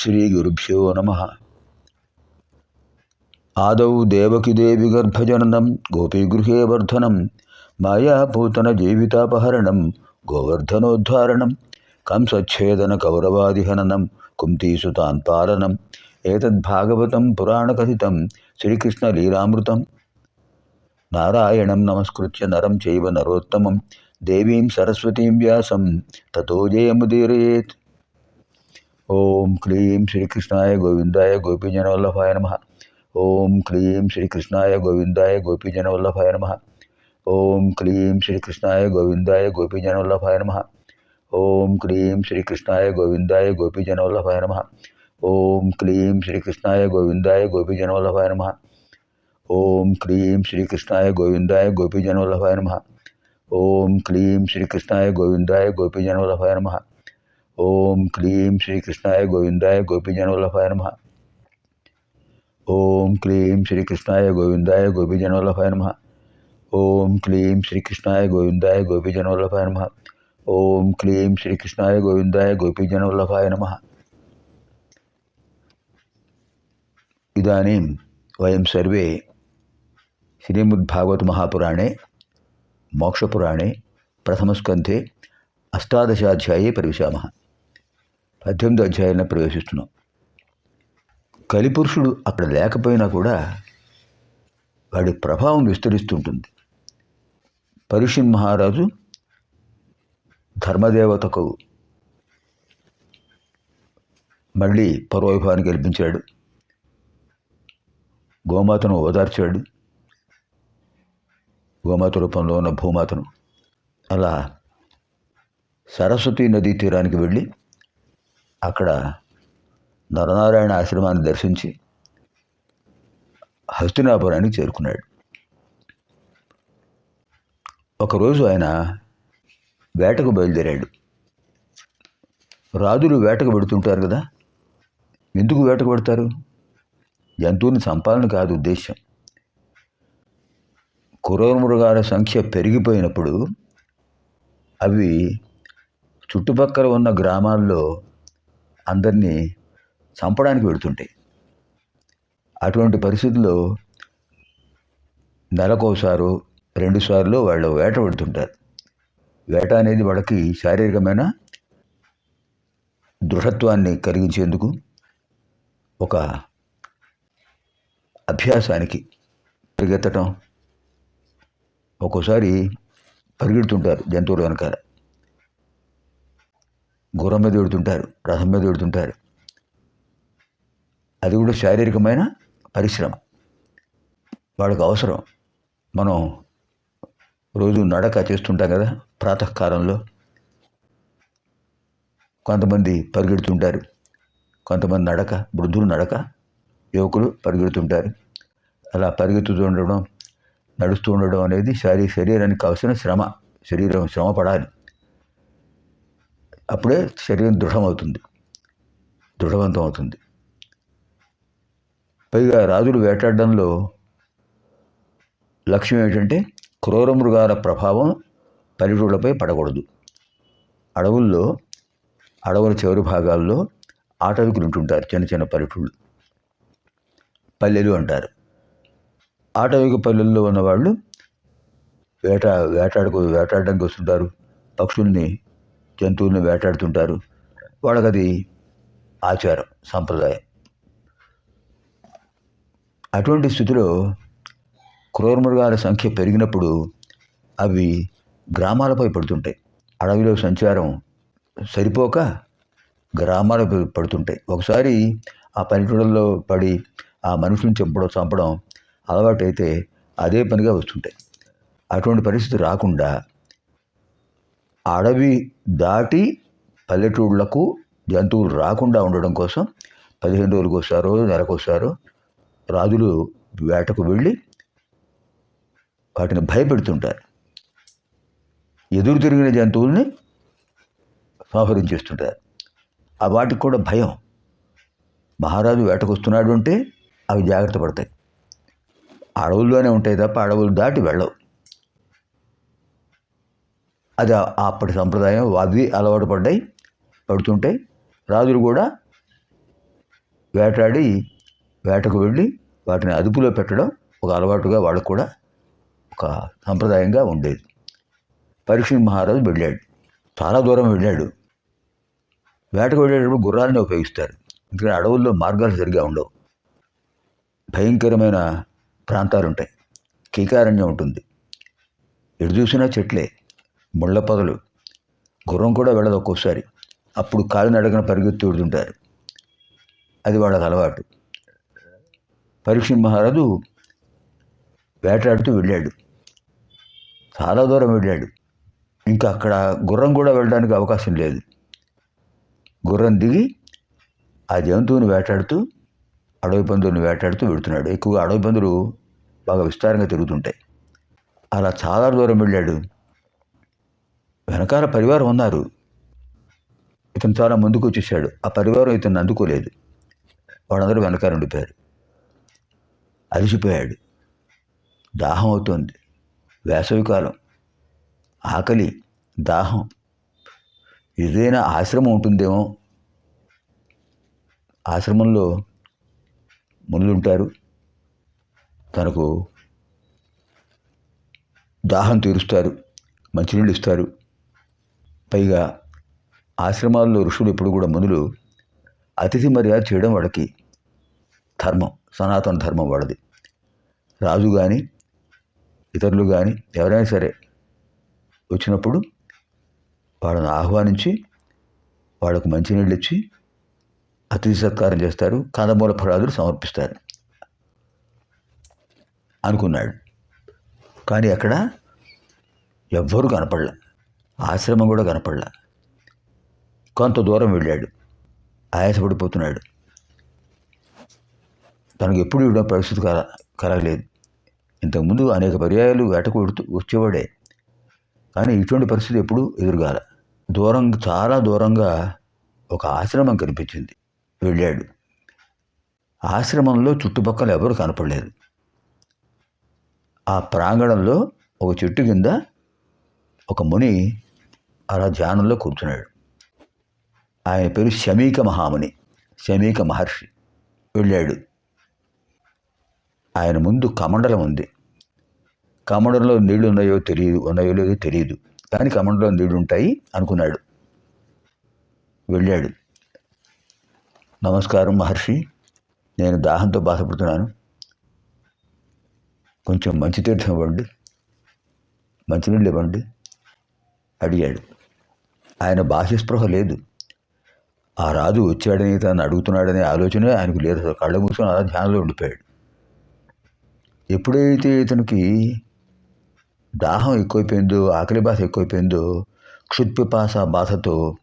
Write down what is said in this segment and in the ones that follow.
శ్రీ గురుభ్యో నమ ఆదౌ దేవకిదేవి గర్భజననం గోపీగృహే వర్ధనం మాయాభూతన జీవితాపహరణం గోవర్ధనోద్ధారణం కంసచ్ఛేదన కౌరవాదిహననం కుంతీసుతాన్ పాలనం ఏతద్భాగవతం పురాణకథితం శ్రీకృష్ణలీలామృతం నారాయణం నమస్కృత్య నరం చైవ నరోత్తమం దేవీం సరస్వతీం వ్యాసం తతో జయముదీరయేత్ ओम क्लीं श्रीकृष्णाय गोविंदाय गोपीजनवल्लभाय नम। ओम क्लीं श्रीकृष्णाय गोविंदाय गोपीजनवल्लभाय नम। ओम क्लीं श्रीकृष्णाय गोविंदाय गोपीजनवल्लभाय नम। ओम क्लीम श्री कृष्णाय गोविंदाय गोपीजनवल्लभाय नम। ओम क्लीं श्रीकृष्णाय गोविंदाय गोपीजनवल्लभाय नम। ओम क्लीम श्री कृष्णाय गोविंदाय गोपीजनवल्लभाय नम। ओम क्लीं श्रीकृष्णाय गोविंदाय गोपीजनवल्लभाय नम। ओम क्लीम श्री कृष्णाय गोविंदाय गोपीजन वल्लभाय नम। ओम क्लीम श्री कृष्णाय गोविंदाय गोपीजन वल्लभाय नम। ओम क्लीम श्री कृष्णाय गोविंदाय गोपीजन वल्लभाय नम। ओम क्लीम श्री कृष्णाय गोविंदाय गोपीजन वल्लभाय नम। इदानीं वयं सर्वे श्रीमद्भागवतमहापुराणे मोक्षपुराणे प्रथमस्कन्धे अष्टादशाध्याये प्रविशामः। పద్దెనిమిదో అధ్యాయంలో ప్రవేశిస్తున్నాం. కలిపురుషుడు అక్కడ లేకపోయినా కూడా వాడి ప్రభావం విస్తరిస్తుంటుంది. పరుషిన్ మహారాజు ధర్మదేవతకు మళ్ళీ పర్వవిభావాన్ని గెలిపించాడు గోమాతను ఓదార్చాడు. గోమాత రూపంలో ఉన్న భూమాతను అలా సరస్వతీ నదీ తీరానికి వెళ్ళి అక్కడ నరనారాయణ ఆశ్రమాన్ని దర్శించి హస్తినాపురానికి చేరుకున్నాడు. ఒకరోజు ఆయన వేటకు బయలుదేరాడు. రాజులు వేటకు పెడుతుంటారు కదా ఎందుకు వేటకు పెడతారు జంతువుని చంపాలని కాదు ఉద్దేశం కురమృగాల సంఖ్య పెరిగిపోయినప్పుడు అవి చుట్టుపక్కల ఉన్న గ్రామాల్లో అందరినీ చంపడానికి పెడుతుంటాయి అటువంటి పరిస్థితుల్లో నెలకోసారు రెండుసార్లు వాళ్ళు వేట పెడుతుంటారు. వేట అనేది వాళ్ళకి శారీరకమైన దృఢత్వాన్ని కలిగించేందుకు ఒక అభ్యాసానికి పరిగెత్తటం ఒక్కోసారి పరిగెడుతుంటారు జంతువులు వెనకాల. గుర్రం మీద ఎడుతుంటారు రథం మీద ఎడుతుంటారు. అది కూడా శారీరకమైన పరిశ్రమ. వాళ్ళకి అవసరం. మనం రోజు నడక చేస్తుంటాం కదా ప్రాతకాలంలో. కొంతమంది పరిగెడుతుంటారు. కొంతమంది నడక వృద్ధులు నడక యువకులు పరిగెడుతుంటారు. అలా పరిగెత్తుతూ ఉండడం నడుస్తూ ఉండడం అనేది శారీ శరీరానికి కావాల్సిన శ్రమ. శరీరం శ్రమ పడాలి. అప్పుడే శరీరం దృఢమవుతుంది. దృఢవంతం అవుతుంది పైగా రాజులు వేటాడడంలో లక్ష్యం ఏంటంటే క్రూర మృగాల ప్రభావం పల్లెటూళ్ళపై పడకూడదు. అడవుల్లో అడవుల చివరి భాగాల్లో ఆటవికులు ఉంటుంటారు చిన్న చిన్న పల్లెటూళ్ళు. పల్లెలు అంటారు. ఆటవిక పల్లెల్లో ఉన్నవాళ్ళు వేట వేటాడుకు వేటాడడానికి వస్తుంటారు. పక్షుల్ని జంతువులను వేటాడుతుంటారు. వాళ్ళకి అది ఆచారం సంప్రదాయం. అటువంటి స్థితిలో క్రూరమృగాల సంఖ్య పెరిగినప్పుడు అవి గ్రామాలపై పడుతుంటాయి. అడవిలో సంచారం సరిపోక గ్రామాలపై పడుతుంటాయి. ఒకసారి ఆ పల్లెటూళ్ళలో పడి ఆ మనుషులను చంపడం చంపడం అలవాటైతే అదే పనిగా వస్తుంటాయి. అటువంటి పరిస్థితి రాకుండా అడవి దాటి పల్లెటూళ్ళకు జంతువులు రాకుండా ఉండడం కోసం పదిహేను రోజులకు వస్తారో నెలకు రాజులు వేటకు వెళ్ళి వాటిని భయపెడుతుంటారు. ఎదురు తిరిగిన జంతువుల్ని సంహరించేస్తుంటారు ఆ వాటికి కూడా భయం. మహారాజు వేటకు వస్తున్నాడు అంటే అవి జాగ్రత్త పడతాయి. అడవుల్లోనే ఉంటాయి తప్ప అడవులు దాటి వెళ్ళవు. అది అప్పటి సంప్రదాయం అవి అలవాటు పడ్డాయి పడుతుంటాయి. రాజులు కూడా వేటాడి వేటకు వెళ్ళి వాటిని అదుపులో పెట్టడం ఒక అలవాటుగా వాళ్ళకు కూడా ఒక సంప్రదాయంగా ఉండేది. పరీక్షణ్ మహారాజు వెళ్ళాడు. చాలా దూరం వెళ్ళాడు. వేటకు వెళ్ళేటప్పుడు గుర్రాలని ఉపయోగిస్తారు. ఎందుకంటే అడవుల్లో మార్గాలు సరిగ్గా ఉండవు. భయంకరమైన ప్రాంతాలు ఉంటాయి కీకారణ్యం ఉంటుంది. ఎటు చూసినా చెట్లే. ముళ్ళ పొదలు గుర్రం కూడా వెళ్ళదు ఒక్కోసారి. అప్పుడు కాళ్ళు నడకన పరిగెత్తి వెడుతుంటారు అది వాళ్ళకి అలవాటు. పరీక్ష మహారాజు వేటాడుతూ వెళ్ళాడు. చాలా దూరం వెళ్ళాడు. ఇంకా అక్కడ గుర్రం కూడా వెళ్ళడానికి అవకాశం లేదు. గుర్రం దిగి ఆ జంతువుని వేటాడుతూ అడవి పందులను వేటాడుతూ వెడుతున్నాడు ఎక్కువగా అడవి పందులు బాగా విస్తారంగా తిరుగుతుంటాయి. అలా చాలా దూరం వెళ్ళాడు. వెనకాల పరివారం ఉన్నారు. ఇతను చాలా ముందుకు వచ్చేసాడు. ఆ పరివారం ఇతను అందుకోలేదు. వాళ్ళందరూ వెనకాల ఉండిపోయారు. అలసిపోయాడు. దాహం అవుతోంది. వేసవికాలం ఆకలి దాహం. ఏదైనా ఆశ్రమం ఉంటుందేమో? ఆశ్రమంలో మునులుంటారు తనకు దాహం తీరుస్తారు. మంచినీళ్ళు ఇస్తారు. పైగా ఆశ్రమాల్లో ఋషులు ఎప్పుడు కూడా మునులు అతిథి మర్యాద చేయడం వాళ్ళకి ధర్మం సనాతన ధర్మం వాళ్ళది. రాజు కానీ ఇతరులు కానీ ఎవరైనా సరే వచ్చినప్పుడు వాళ్ళని ఆహ్వానించి వాళ్ళకు మంచినీళ్ళు ఇచ్చి అతిథి సత్కారం చేస్తారు కందమూల ఫలాదులు సమర్పిస్తారు అనుకున్నాడు. కానీ అక్కడ ఎవ్వరూ కనపడలే. ఆశ్రమం కూడా కనపడలా. కొంత దూరం వెళ్ళాడు. ఆయాసపడిపోతున్నాడు. తనకు ఎప్పుడు ఇవ్వడం పరిస్థితి కల కలగలేదు. ఇంతకుముందు అనేక పర్యాయాలు వేటకు వచ్చేవాడే. కానీ ఇటువంటి పరిస్థితి ఎప్పుడు ఎదురుగాల. దూరం చాలా దూరంగా ఒక ఆశ్రమం కనిపించింది. వెళ్ళాడు. ఆశ్రమంలో చుట్టుపక్కల ఎవరు కనపడలేదు. ఆ ప్రాంగణంలో ఒక చెట్టు కింద ఒక ముని అలా ధ్యానంలో కూర్చున్నాడు. ఆయన పేరు శమీక మహాముని శమీక మహర్షి. వెళ్ళాడు. ఆయన ముందు కమండలం ఉంది. కమండలంలో నీళ్ళు ఉన్నాయో తెలియదు ఉన్నాయో లేదో తెలియదు. కానీ కమండలంలో నీళ్ళు ఉంటాయి అనుకున్నాడు. వెళ్ళాడు. నమస్కారం మహర్షి నేను దాహంతో బాధపడుతున్నాను. కొంచెం మంచి తీర్థం ఇవ్వండి. మంచినీళ్ళు ఇవ్వండి. అడిగాడు. ఆయన బాహ్యస్పృహ లేదు. ఆ రాజు వచ్చాడని తను అడుగుతున్నాడనే ఆలోచన ఆయనకు లేదు. అసలు కళ్ళ మూసుకొని అలా ధ్యానంలో ఉండిపోయాడు. ఎప్పుడైతే ఇతనికి దాహం ఎక్కువైపోయిందో ఆకలి బాధ ఎక్కువైపోయిందో క్షుత్పిపాస బాధతో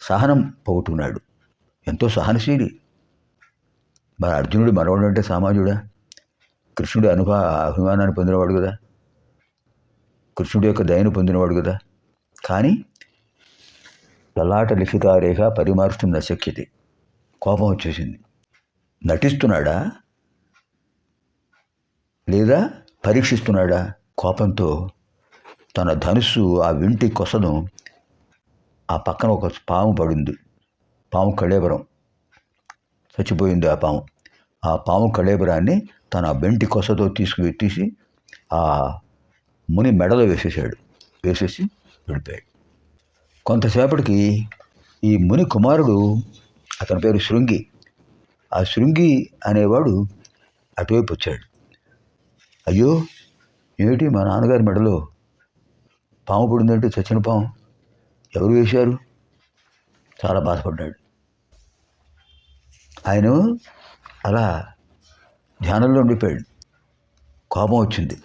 సహనం పోగొట్టుకున్నాడు. ఎంతో సహనశీలి. మరి అర్జునుడు మనవాడు అంటే సామాజుడా కృష్ణుడి అనుభవ అభిమానాన్ని పొందినవాడు కదా? కృష్ణుడి యొక్క దయను పొందినవాడు కదా? కానీ లలాట లిఖితారేఖ పరిమార్చడం నశక్యతే. కోపం వచ్చేసింది. నటిస్తున్నాడా? లేదా పరీక్షిస్తున్నాడా? కోపంతో తన ధనుస్సు ఆ వింటి కొసను ఆ పక్కన ఒక పాము పడింది. పాము కళేబరం. చచ్చిపోయింది ఆ పాము. ఆ పాము కళేబరాన్ని తన వెంటి కొసతో తీసుకు తీసి ఆ ముని మెడలో వేసేసాడు వేసేసి వెళ్ళిపోయాడు. కొంతసేపటికి ఈ ముని కుమారుడు అతని పేరు శృంగి. ఆ శృంగి అనేవాడు అటువైపు వచ్చాడు. అయ్యో ఏమిటి మా నాన్నగారి మెడలో పాము పడిందంటే చచ్చిన పాము? ఎవరు వేశారు? చాలా బాధపడ్డాడు. ఆయన అలా ధ్యానంలో ఉండిపోయాడు. కోపం వచ్చింది.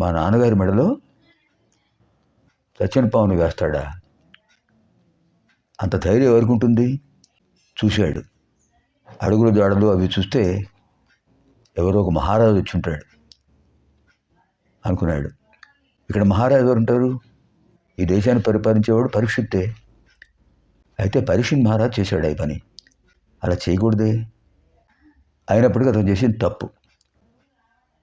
మా నాన్నగారి మెడలో చచ్చిన పావును వేస్తాడా? అంత ధైర్యం ఎవరికి ఉంటుంది చూశాడు. అడుగులు దాడలు అవి చూస్తే ఎవరో ఒక మహారాజు వచ్చి ఉంటాడు. అనుకున్నాడు. ఇక్కడ మహారాజు ఎవరు ఉంటారు ఈ దేశాన్ని పరిపాలించేవాడు పరీక్షిత్తే. అయితే పరీక్షిత్ మహారాజు చేశాడు ఈ పని. అలా చేయకూడదే. అయినప్పటికీ అతను చేసింది తప్పు.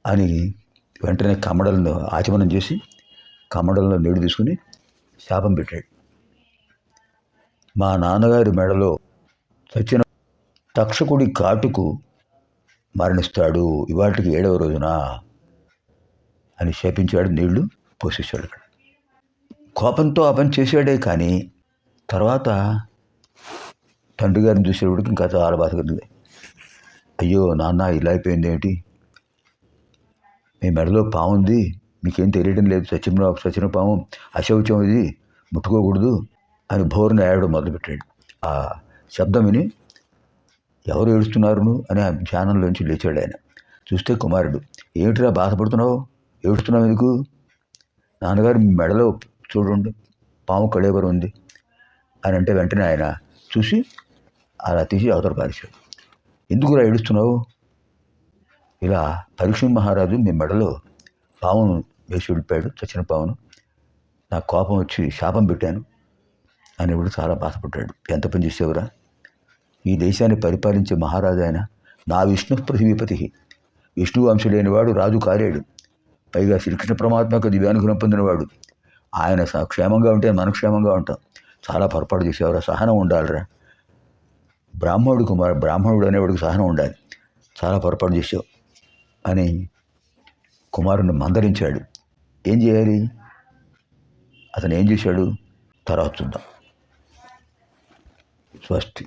అని వెంటనే కమడలను ఆచమనం చేసి కమ్మడంలో నీడు తీసుకుని శాపం పెట్టాడు. మా నాన్నగారి మెడలో చచ్చిన తక్షకుడి కాటుకు మరణిస్తాడు. ఇవాటికి ఏడవ రోజున? అని శపించాడు. నీళ్ళు పోసేసాడు అక్కడ. కోపంతో ఆ పని చేశాడే కానీ తర్వాత తండ్రి గారిని చూసేవాడికి ఇంకా చాలా బాధ కలిగింది అయ్యో నాన్న ఇలా అయిపోయింది ఏంటి? మీ మెడలో పాము ఉంది మీకేం తెలియడం లేదు. సచిన సచిన పాము అశౌచం ఇది ముట్టుకోకూడదు. అని భోరున ఏడవడం మొదలుపెట్టాడు. ఆ శబ్దం విని ఎవరు ఏడుస్తున్నారు అని ఆ ధ్యానంలోంచి లేచాడు ఆయన. చూస్తే కుమారుడు ఏమిటిరా బాధపడుతున్నావు? ఏడుస్తున్నావు ఎందుకు? నాన్నగారు మీ మెడలో చూడండి పాము కళేబరం ఉంది అని అంటే వెంటనే ఆయన చూసి అలా తీసి అవతల పారేశాడు. ఎందుకురా ఏడుస్తున్నావు? ఇలా పరీక్ష మహారాజు మీ మెడలో పామును వేసి వెళ్ళిపోయాడు చచ్చిన పామును. నాకు కోపం వచ్చి శాపం పెట్టాను. అనేవాడు చాలా బాధపడ్డాడు. ఎంత పని చేసేవరా? ఈ దేశాన్ని పరిపాలించే మహారాజు ఆయన నా విష్ణు పృథివీపతి విష్ణు వాడు రాజు కాలేడు. పైగా శ్రీకృష్ణ పరమాత్మకు దివ్యానుగ్రహం పొందినవాడు. ఆయన స- క్షేమంగా ఉంటే మనం క్షేమంగా ఉంటాం. చాలా పొరపాటు చేసేవరా? సహనం ఉండాలిరా. బ్రాహ్మణుడు కుమార్ బ్రాహ్మణుడు అనేవాడికి సహనం ఉండాలి. చాలా పొరపాటు చేసావు అని కుమారుని మందరించాడు ఏం చేయాలి? అతను ఏం చేశాడు? తర్వాత చూద్దాం. स्वस्थ